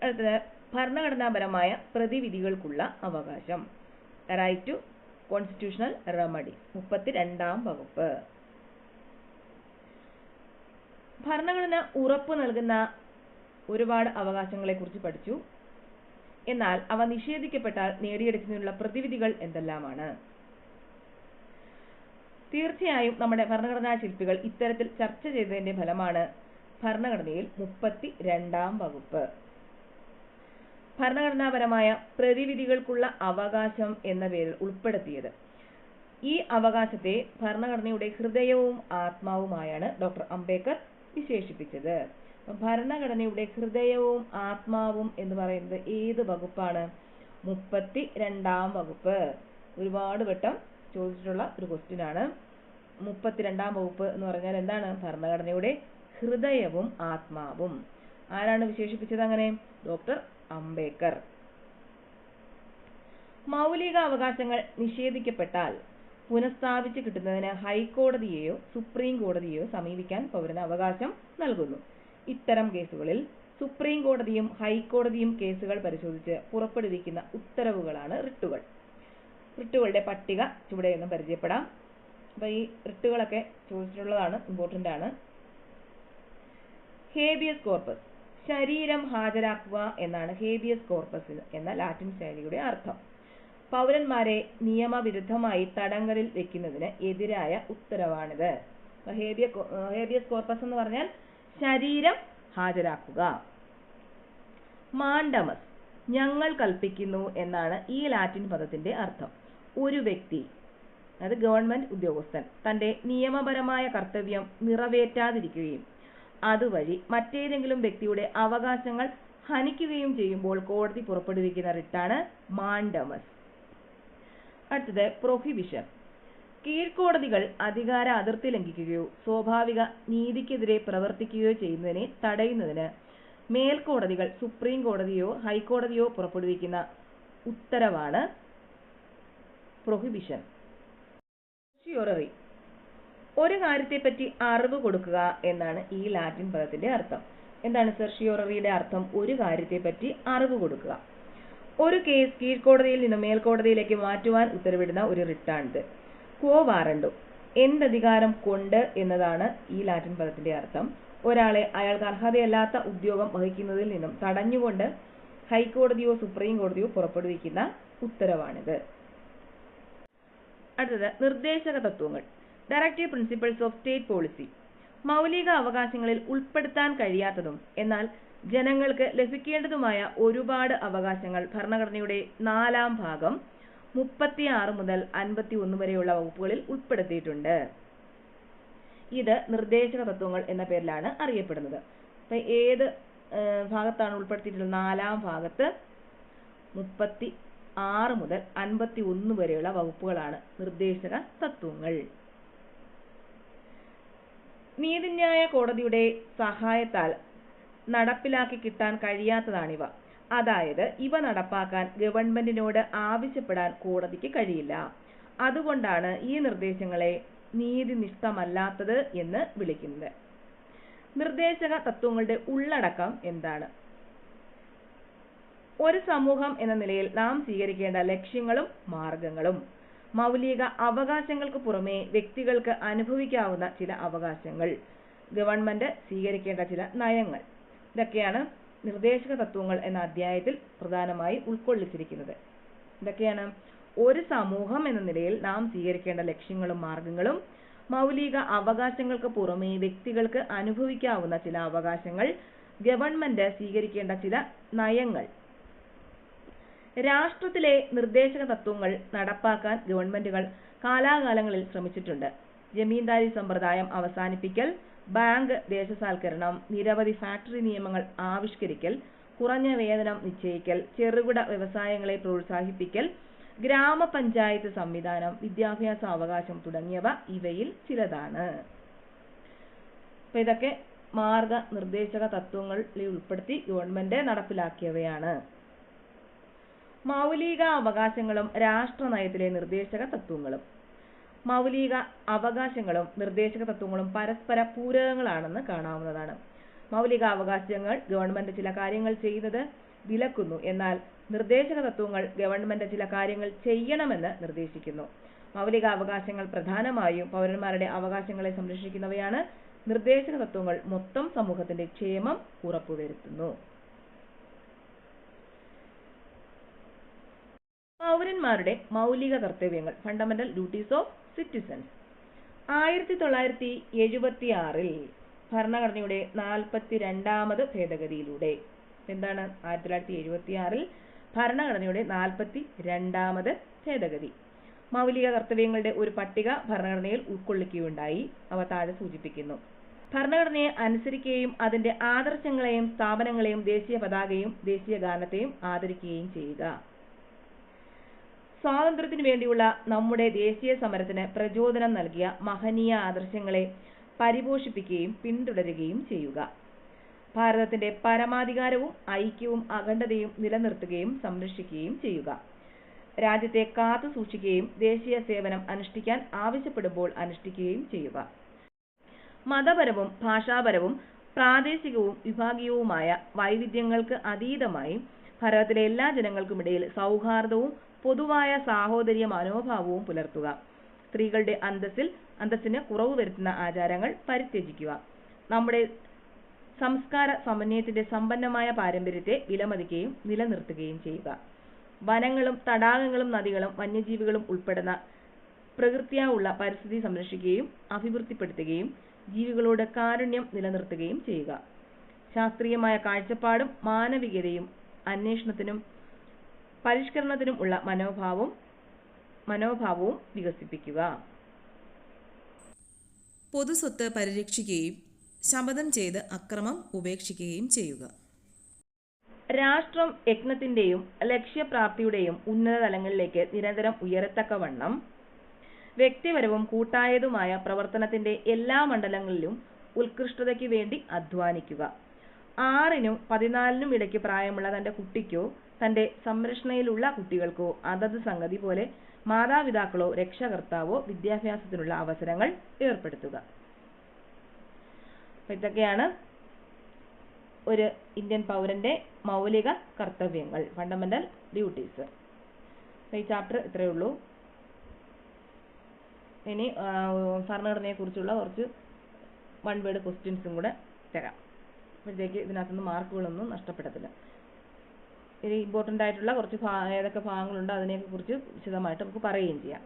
അടുത്തത് ഭരണഘടനാപരമായ പ്രതിവിധികൾക്കുള്ള അവകാശം. റൈറ്റ് ടു കോൺസ്റ്റിറ്റ്യൂഷണൽ റെമഡി മുപ്പത്തിരണ്ടാം വകുപ്പ്. ഭരണഘടന ഉറപ്പു നൽകുന്ന ഒരുപാട് അവകാശങ്ങളെ കുറിച്ച് പഠിച്ചു. എന്നാൽ അവ നിഷേധിക്കപ്പെട്ടാൽ നേടിയെടുക്കുന്നതിനുള്ള പ്രതിവിധികൾ എന്തെല്ലാമാണ്? തീർച്ചയായും നമ്മുടെ ഭരണഘടനാ ശില്പികൾ ഇത്തരത്തിൽ ചർച്ച ചെയ്തതിന്റെ ഫലമാണ് ഭരണഘടനയിൽ മുപ്പത്തി രണ്ടാം വകുപ്പ്. ഭരണഘടനാപരമായ പ്രതിവിധികൾക്കുള്ള അവകാശം എന്ന പേരിൽ ഉൾപ്പെടുത്തിയത്. ഈ അവകാശത്തെ ഭരണഘടനയുടെ ഹൃദയവും ആത്മാവുമായാണ് ഡോക്ടർ അംബേദ്കർ വിശേഷിപ്പിച്ചത്. ഭരണഘടനയുടെ ഹൃദയവും ആത്മാവും എന്ന് പറയുന്നത് ഏത് വകുപ്പാണ്? മുപ്പത്തി രണ്ടാം വകുപ്പ്. ഒരുപാട് വട്ടം ചോദിച്ചിട്ടുള്ള ഒരു ക്വസ്റ്റ്യൻ ആണ്. മുപ്പത്തിരണ്ടാം വകുപ്പ് എന്ന് പറഞ്ഞാൽ എന്താണ്? ഭരണഘടനയുടെ ഹൃദയവും ആത്മാവും. ആരാണ് വിശേഷിപ്പിച്ചത് അങ്ങനെ? ഡോക്ടർ അംബേദ്കർ. മൗലിക അവകാശങ്ങൾ നിഷേധിക്കപ്പെട്ടാൽ പുനഃസ്ഥാപിച്ച് കിട്ടുന്നതിന് ഹൈക്കോടതിയെയോ സുപ്രീം കോടതിയെയോ സമീപിക്കാൻ പൗരന് അവകാശം നൽകുന്നു. ഇത്തരം കേസുകളിൽ സുപ്രീം കോടതിയും ഹൈക്കോടതിയും കേസുകൾ പരിശോധിച്ച് പുറപ്പെടുവിക്കുന്ന ഉത്തരവുകളാണ് റിട്ടുകൾ. റിട്ടുകളുടെ പട്ടിക ചുവടെ ഒന്ന് പരിചയപ്പെടാം. അപ്പൊ ഈ റിട്ടുകളൊക്കെ ചോദിച്ചിട്ടുള്ളതാണ് ഇമ്പോർട്ടന്റ് ആണ്. Habeas corpus. ശരീരം ഹാജരാക്കുക എന്നാണ് ഹേബിയസ് കോർപ്പസ് എന്ന ലാറ്റിൻ ശൈലിയുടെ അർത്ഥം. പൗരന്മാരെ നിയമവിരുദ്ധമായി തടങ്കലിൽ വെക്കുന്നതിന് എതിരായ ഉത്തരവാണിത്. ഹേബിയ ഹേബിയസ് കോർപ്പസ് എന്ന് പറഞ്ഞാൽ ശരീരം ഹാജരാക്കുക. മാണ്ടമസ് ഞങ്ങൾ കൽപ്പിക്കുന്നു എന്നാണ് ഈ ലാറ്റിൻ പദത്തിന്റെ അർത്ഥം. ഒരു വ്യക്തി അതായത് ഗവൺമെന്റ് ഉദ്യോഗസ്ഥൻ തന്റെ നിയമപരമായ കർത്തവ്യം നിറവേറ്റാതിരിക്കുകയും അതുവഴി മറ്റേതെങ്കിലും വ്യക്തിയുടെ അവകാശങ്ങൾ ഹനിക്കുകയും ചെയ്യുമ്പോൾ കോടതി പുറപ്പെടുവിക്കുന്ന റിട്ടാണ് മാണ്ടമസ് അടുത്തത് പ്രൊഹിബിഷൻ കീഴ്ക്കോടതികൾ അധികാര അതിർത്തി ലംഘിക്കുകയോ സ്വാഭാവിക നീതിക്കെതിരെ പ്രവർത്തിക്കുകയോ ചെയ്യുന്നതിനെ തടയുന്നതിന് മേൽക്കോടതികൾ സുപ്രീം കോടതിയോ ഹൈക്കോടതിയോ പുറപ്പെടുവിക്കുന്ന ഉത്തരവാണ് പ്രൊഹിബിഷൻ ഷ്യൂററി ഒരു കാര്യത്തെപ്പറ്റി അറിവ് കൊടുക്കുക എന്നാണ് ഈ ലാറ്റിൻ പദത്തിന്റെ അർത്ഥം. എന്താണ് സെർഷ്യൂററിയുടെ അർത്ഥം? ഒരു കാര്യത്തെപ്പറ്റി അറിവ് കൊടുക്കുക. ഒരു കേസ് കീഴ്ക്കോടതിയിൽ നിന്ന് മേൽക്കോടതിയിലേക്ക് മാറ്റുവാൻ ഉത്തരവിടുന്ന ഒരു റിട്ടാണിത്. ക്വോ വാറണ്ടോ എന്തധികാരം കൊണ്ട് എന്നതാണ് ഈ ലാറ്റിൻ പദത്തിന്റെ അർത്ഥം. ഒരാളെ അയാൾക്ക് അർഹതയല്ലാത്ത ഉദ്യോഗം വഹിക്കുന്നതിൽ നിന്നും തടഞ്ഞുകൊണ്ട് ഹൈക്കോടതിയോ സുപ്രീം കോടതിയോ പുറപ്പെടുവിക്കുന്ന ഉത്തരവാണിത്. അടുത്തത് നിർദ്ദേശക തത്വങ്ങൾ. Directive principles of state policy മൗലിക അവകാശങ്ങളിൽ ഉൾപ്പെടുത്താൻ കഴിയാത്തതും എന്നാൽ ജനങ്ങൾക്ക് ലഭിക്കേണ്ടതുമായ ഒരുപാട് അവകാശങ്ങൾ ഭരണഘടനയുടെ നാലാം ഭാഗം മുപ്പത്തിയാറ് മുതൽ അൻപത്തി ഒന്ന് വരെയുള്ള വകുപ്പുകളിൽ ഉൾപ്പെടുത്തിയിട്ടുണ്ട്. ഇത് നിർദ്ദേശക തത്വങ്ങൾ എന്ന പേരിലാണ് അറിയപ്പെടുന്നത്. അപ്പൊ ഏത് ഭാഗത്താണ് ഉൾപ്പെടുത്തിയിട്ടുള്ളത്? നാലാം ഭാഗത്ത് മുപ്പത്തി ആറ് മുതൽ അൻപത്തി ഒന്ന് വരെയുള്ള വകുപ്പുകളാണ് നിർദ്ദേശക തത്വങ്ങൾ. നീതിന്യായ കോടതിയുടെ സഹായത്താൽ നടപ്പിലാക്കി കിട്ടാൻ കഴിയാത്തതാണിവ. അതായത് ഇവ നടപ്പാക്കാൻ ഗവൺമെന്റിനോട് ആവശ്യപ്പെടാൻ കോടതിക്ക് കഴിയില്ല. അതുകൊണ്ടാണ് ഈ നിർദ്ദേശങ്ങളെ നീതിനിഷ്ഠമല്ലാത്തത് എന്ന് വിളിക്കുന്നത്. നിർദ്ദേശക തത്വങ്ങളുടെ ഉള്ളടക്കം എന്താണ്? ഒരു സമൂഹം എന്ന നിലയിൽ നാം സ്വീകരിക്കേണ്ട ലക്ഷ്യങ്ങളും മാർഗങ്ങളും മൗലിക അവകാശങ്ങൾക്ക് പുറമെ വ്യക്തികൾക്ക് അനുഭവിക്കാവുന്ന ചില അവകാശങ്ങൾ ഗവൺമെന്റ് സ്വീകരിക്കേണ്ട ചില നയങ്ങൾ ഇതൊക്കെയാണ് നിർദ്ദേശക തത്വങ്ങൾ എന്ന അധ്യായത്തിൽ പ്രധാനമായി ഉൾക്കൊള്ളിച്ചിരിക്കുന്നത്. ഇതൊക്കെയാണ് ഒരു സമൂഹം എന്ന നിലയിൽ നാം സ്വീകരിക്കേണ്ട ലക്ഷ്യങ്ങളും മാർഗങ്ങളും മൗലിക അവകാശങ്ങൾക്ക് പുറമെ വ്യക്തികൾക്ക് അനുഭവിക്കാവുന്ന ചില അവകാശങ്ങൾ ഗവൺമെന്റ് സ്വീകരിക്കേണ്ട ചില നയങ്ങൾ. രാഷ്ട്രത്തിലെ നിർദ്ദേശക തത്വങ്ങൾ നടപ്പാക്കാൻ ഗവൺമെന്റുകൾ കാലാകാലങ്ങളിൽ ശ്രമിച്ചിട്ടുണ്ട്. ജമീന്ദാരി സമ്പ്രദായം അവസാനിപ്പിക്കൽ ബാങ്ക് ദേശസാൽക്കരണം നിരവധി ഫാക്ടറി നിയമങ്ങൾ ആവിഷ്കരിക്കൽ കുറഞ്ഞ വേതനം നിശ്ചയിക്കൽ ചെറുകിട വ്യവസായങ്ങളെ പ്രോത്സാഹിപ്പിക്കൽ ഗ്രാമപഞ്ചായത്ത് സംവിധാനം വിദ്യാഭ്യാസ അവകാശം തുടങ്ങിയവ ഇവയിൽ ചിലതാണ്. ഇതൊക്കെ മാർഗ നിർദ്ദേശക തത്വങ്ങളിൽ ഉൾപ്പെടുത്തി ഗവൺമെന്റ് നടപ്പിലാക്കിയവയാണ്. മൗലിക അവകാശങ്ങളും രാഷ്ട്ര നയത്തിലെ നിർദ്ദേശക തത്വങ്ങളും. മൗലിക അവകാശങ്ങളും നിർദ്ദേശക തത്വങ്ങളും പരസ്പര പൂരകങ്ങളാണെന്ന് കാണാവുന്നതാണ്. മൗലിക അവകാശങ്ങൾ ഗവൺമെന്റ് ചില കാര്യങ്ങൾ ചെയ്യുന്നത് വിലക്കുന്നു. എന്നാൽ നിർദ്ദേശക തത്വങ്ങൾ ഗവൺമെന്റ് ചില കാര്യങ്ങൾ ചെയ്യണമെന്ന് നിർദ്ദേശിക്കുന്നു. മൗലിക അവകാശങ്ങൾ പ്രധാനമായും പൗരന്മാരുടെ അവകാശങ്ങളെ സംരക്ഷിക്കുന്നവയാണ്. നിർദ്ദേശക തത്വങ്ങൾ മൊത്തം സമൂഹത്തിന്റെ ക്ഷേമം ഉറപ്പുവരുത്തുന്നു. പൗരന്മാരുടെ മൗലിക കർത്തവ്യങ്ങൾ ഫണ്ടമെന്റൽ ഡ്യൂട്ടീസ് ഓഫ് സിറ്റിസൺസ് ആയിരത്തി തൊള്ളായിരത്തി എഴുപത്തി ആറിൽ ഭരണഘടനയുടെ നാൽപ്പത്തി രണ്ടാമത് ഭേദഗതിയിലൂടെ എന്താണ് ആയിരത്തി തൊള്ളായിരത്തി എഴുപത്തി ആറിൽ ഭരണഘടനയുടെ നാൽപ്പത്തി രണ്ടാമത് ഭേദഗതി? മൗലിക കർത്തവ്യങ്ങളുടെ ഒരു പട്ടിക ഭരണഘടനയിൽ ഉൾക്കൊള്ളിക്കുകയുണ്ടായി അവ താഴെ സൂചിപ്പിക്കുന്നു. ഭരണഘടനയെ അനുസരിക്കുകയും അതിന്റെ ആദർശങ്ങളെയും സ്ഥാപനങ്ങളെയും ദേശീയ പതാകയും ദേശീയ ഗാനത്തെയും ആദരിക്കുകയും ചെയ്യുക. സ്വാതന്ത്ര്യത്തിനു വേണ്ടിയുള്ള നമ്മുടെ ദേശീയ സമരത്തിന് പ്രചോദനം നൽകിയ മഹനീയ ആദർശങ്ങളെ പരിപോഷിപ്പിക്കുകയും പിന്തുടരുകയും ചെയ്യുക. ഭാരതത്തിന്റെ പരമാധികാരവും ഐക്യവും അഖണ്ഡതയും നിലനിർത്തുകയും സംരക്ഷിക്കുകയും ചെയ്യുക. രാജ്യത്തെ കാത്തു സൂക്ഷിക്കുകയും ദേശീയ സേവനം അനുഷ്ഠിക്കാൻ ആവശ്യപ്പെടുമ്പോൾ അനുഷ്ഠിക്കുകയും ചെയ്യുക. മതപരവും ഭാഷാപരവും പ്രാദേശികവും വിഭാഗീയവുമായ വൈവിധ്യങ്ങൾക്ക് അതീതമായി ഭാരതത്തിലെ എല്ലാ ജനങ്ങൾക്കുമിടയിൽ സൗഹാർദ്ദവും പൊതുവായ സാഹോദര്യ മനോഭാവവും പുലർത്തുക. സ്ത്രീകളുടെ അന്തസ്സിൽ അന്തസ്സിന് കുറവ് വരുത്തുന്ന ആചാരങ്ങൾ പരിത്യജിക്കുക. നമ്മുടെ സംസ്കാര സമന്വയത്തിന്റെ സമ്പന്നമായ പാരമ്പര്യത്തെ വിലമതിക്കുകയും നിലനിർത്തുകയും ചെയ്യുക. വനങ്ങളും തടാകങ്ങളും നദികളും വന്യജീവികളും ഉൾപ്പെടുന്ന പ്രകൃത്യാ ഉള്ള പരിസ്ഥിതി സംരക്ഷിക്കുകയും അഭിവൃദ്ധിപ്പെടുത്തുകയും ജീവികളോട് കാരുണ്യം നിലനിർത്തുകയും ചെയ്യുക. ശാസ്ത്രീയമായ കാഴ്ചപ്പാടും മാനവികതയും അന്വേഷണത്തിനും പരിഷ്കരണത്തിനും ഉള്ള മനോഭാവം മനോഭാവവും വികസിപ്പിക്കുക. പൊതുസ്വത്ത് പരിരക്ഷിക്കുകയും ശപഥം ചെയ്ത് അക്രമം ഉപേക്ഷിക്കുകയും ചെയ്യുക. രാഷ്ട്രം യജ്ഞത്തിന്റെയും ലക്ഷ്യപ്രാപ്തിയുടെയും ഉന്നത തലങ്ങളിലേക്ക് നിരന്തരം ഉയരത്തക്കവണ്ണം വ്യക്തിപരവും കൂട്ടായതുമായ പ്രവർത്തനത്തിന്റെ എല്ലാ മണ്ഡലങ്ങളിലും ഉത്കൃഷ്ടതയ്ക്ക് വേണ്ടി അധ്വാനിക്കുക. ആറിനും പതിനാലിനും ഇടയ്ക്ക് പ്രായമുള്ള തന്റെ കുട്ടിക്കോ തന്റെ സംരക്ഷണയിലുള്ള കുട്ടികൾക്കോ അതത് സംഗതി പോലെ മാതാപിതാക്കളോ രക്ഷകർത്താവോ വിദ്യാഭ്യാസത്തിനുള്ള അവസരങ്ങൾ ഏർപ്പെടുത്തുക. ഇതൊക്കെയാണ് ഒരു ഇന്ത്യൻ പൗരന്റെ മൗലിക കർത്തവ്യങ്ങൾ ഫണ്ടമെന്റൽ ഡ്യൂട്ടീസ് ഈ ചാപ്റ്റർ ഇത്രയേ ഉള്ളൂ. ഇനി ഭരണഘടനയെ കുറിച്ചുള്ള കുറച്ച് വൺ വേർഡ് ക്വസ്റ്റ്യൻസും കൂടെ തരാം. അപ്പോഴത്തേക്ക് ഇതിനകത്തുനിന്ന് മാർക്കുകളൊന്നും നഷ്ടപ്പെടത്തില്ല. ഇനി ഇമ്പോർട്ടന്റ് ആയിട്ടുള്ള കുറച്ച് ഭാ ഏതൊക്കെ ഭാഗങ്ങളുണ്ട് അതിനെയൊക്കെ കുറിച്ച് വിശദമായിട്ട് നമുക്ക് പറയുകയും ചെയ്യാം.